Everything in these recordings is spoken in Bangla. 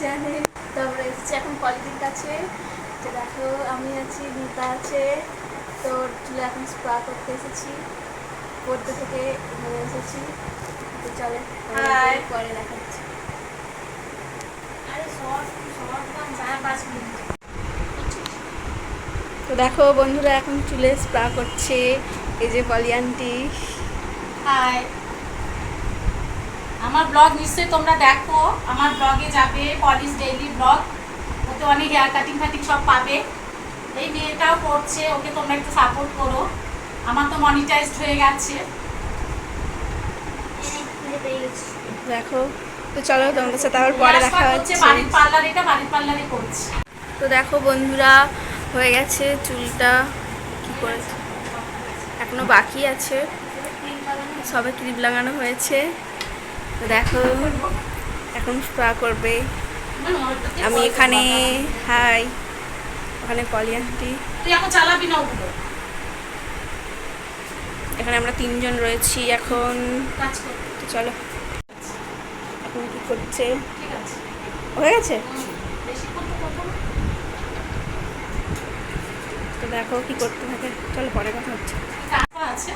চ্যানেল। তারপরে এসেছি এখন কলেজের কাছে। তো দেখো আমি আছি মিতা আছে। তো চুলে এখন স্পা করতে এসেছি। পড়তে থেকে এখানে এসেছি। তো চলে. পরে দেখাচ্ছি। তো দেখো বন্ধুরা এখন চুলে স্প্রা করছে। এই যে পলি আন্টি। হাই আমার ব্লগ নিশ্চয়ই তোমরা দেখো। আমার ব্লগে যাবে পলিশ ডেইলি ব্লগ ওতে অনেক হেয়ার কাটিং ফাটিং সব পাবে। এই মেয়েটাও করছে ওকে তোমরা একটু সাপোর্ট করো। আমার তো মনিটাইজড হয়ে গেছে। দেখো তো চলো তোমাদের সাথে আবার পরে দেখা হচ্ছে বাড়ির পার্লার এটা বাড়ির পার্লারে করছে। তো দেখো বন্ধুরা হয়ে গেছে চুলটা কি করেছে এখনও বাকি আছে। সবে ক্লিপ লাগানো হয়েছে। তো দেখো এখন স্প্রা করবে। আমি এখানে হাই ওখানে পলি আন্টি। তুই এখন চালাবি না ওগুলো। এখানে আমরা তিনজন রয়েছি এখন। কাজ চলো। এখন কি করছে? ঠিক আছে। হয়ে গেছে? তো দেখো কি করতে থাকে। চলো পরে কথা হচ্ছে। আছে।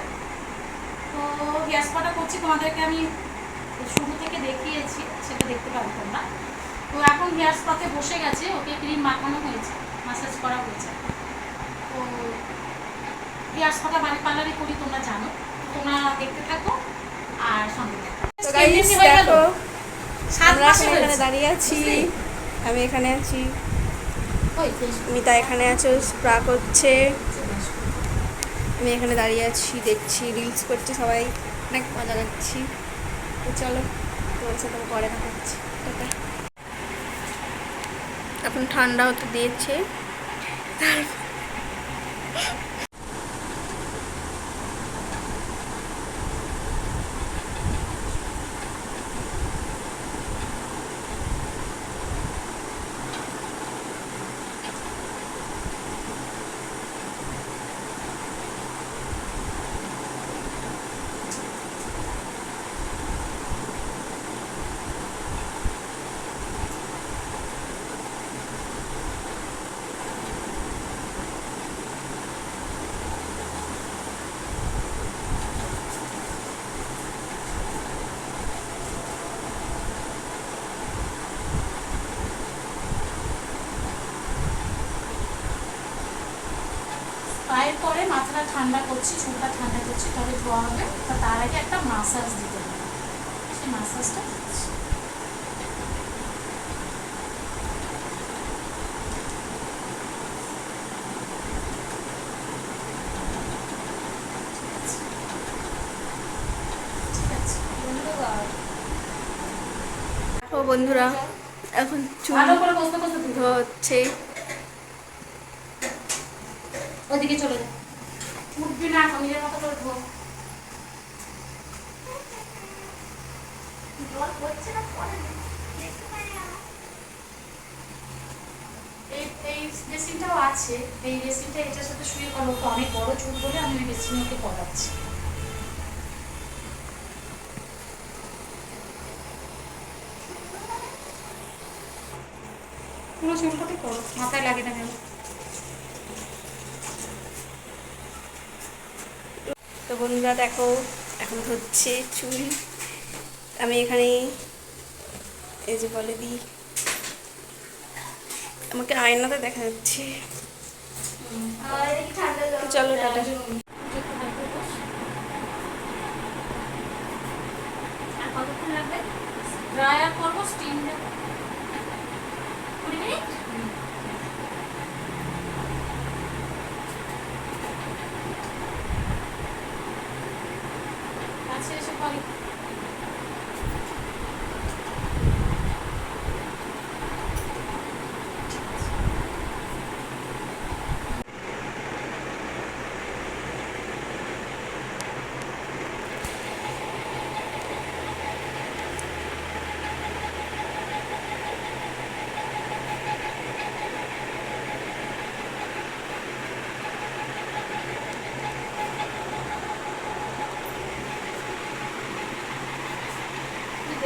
তো হেয়ার স্পাটা করছি তোমাদেরকে আমি শুরু থেকে দেখিয়েছি সেটা দেখতে পাবে তোমরা। তো এখন হেয়ার স্পাতে বসে গেছে ওকে ক্রিম মাখানো হয়েছে মাসাজ করা হয়েছে। তো হেয়ার স্পাটা বাড়ির পার্লারে করি তোমরা জানো। তোমরা দেখতে থাকো আর সঙ্গে। দেখো এখন দাঁড়িয়ে আছি। আমি এখানে আছি। মিতা এখানে আছো স্প্রা করছে। আমি এখানে দাঁড়িয়ে আছি দেখছি রিলস করছে সবাই। অনেক মজা লাগছি। তো চলো তোমার পরে দেখা হচ্ছে। এখন ঠান্ডা হতে দিয়েছে। পায়ের মাথাটা ঠান্ডা করছি চুলটা ঠান্ডা করছি তবে ধোয়া হবে তা তার আগে একটা মাসাজ দিতে হবে সেই মাসাজটা দিচ্ছি। বন্ধুরা এখন চুল। হচ্ছে ওদিকে চলে যা উঠবি না নিজের মতো করে ধো জল পড়ছে না পড়ে এই এই বেসিনটাও আছে। এই বেসিনটা এটার সাথে শুয়ে করো তো অনেক বড় চুল বলে আমি ওই বেসিনকে পড়াচ্ছি পুরো চুলটাতে করো মাথায় লাগে না কেন তো বন্ধুরা দেখো, এখন হচ্ছে চুল আমি এখানে এই যে বলে দিই, আমাকে আয়নাতে দেখা যাচ্ছে। চলো টাটা। ড্রায়ার করব, স্টিম দেবো। কুড়ি মিনিট? কাছে এসে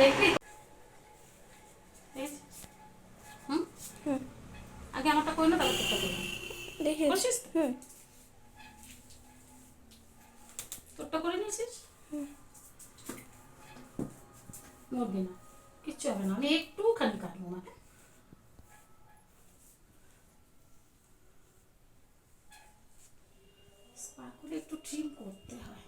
পরে দেখবি এই যে, করে না তারপর তোরটা করে দেখি বলছিস হুম। তোরটা করে নিয়েছিস? নড়বি না। কিচ্ছু হবে না। আমি একটুখানি কাটবো না। একটু ট্রিম করতে হয়।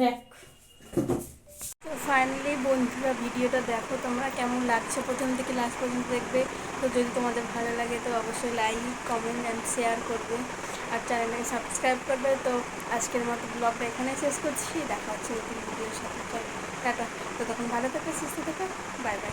দেখ। তো ফাইনালি বন্ধুরা ভিডিওটা দেখো তোমরা কেমন লাগছে? প্রথম থেকে লাস্ট পর্যন্ত দেখবে। তো যদি তোমাদের ভালো লাগে, তো অবশ্যই লাইক কমেন্ট অ্যান্ড শেয়ার করবে। আর চ্যানেলে সাবস্ক্রাইব করবে। তো আজকের মতো ব্লগটা এখানে শেষ করছি। দেখা হচ্ছে নতুন ভিডিওর সাথে। টাটা। তো তখন ভালো থাকবে সুস্থ থাকো। Bye bye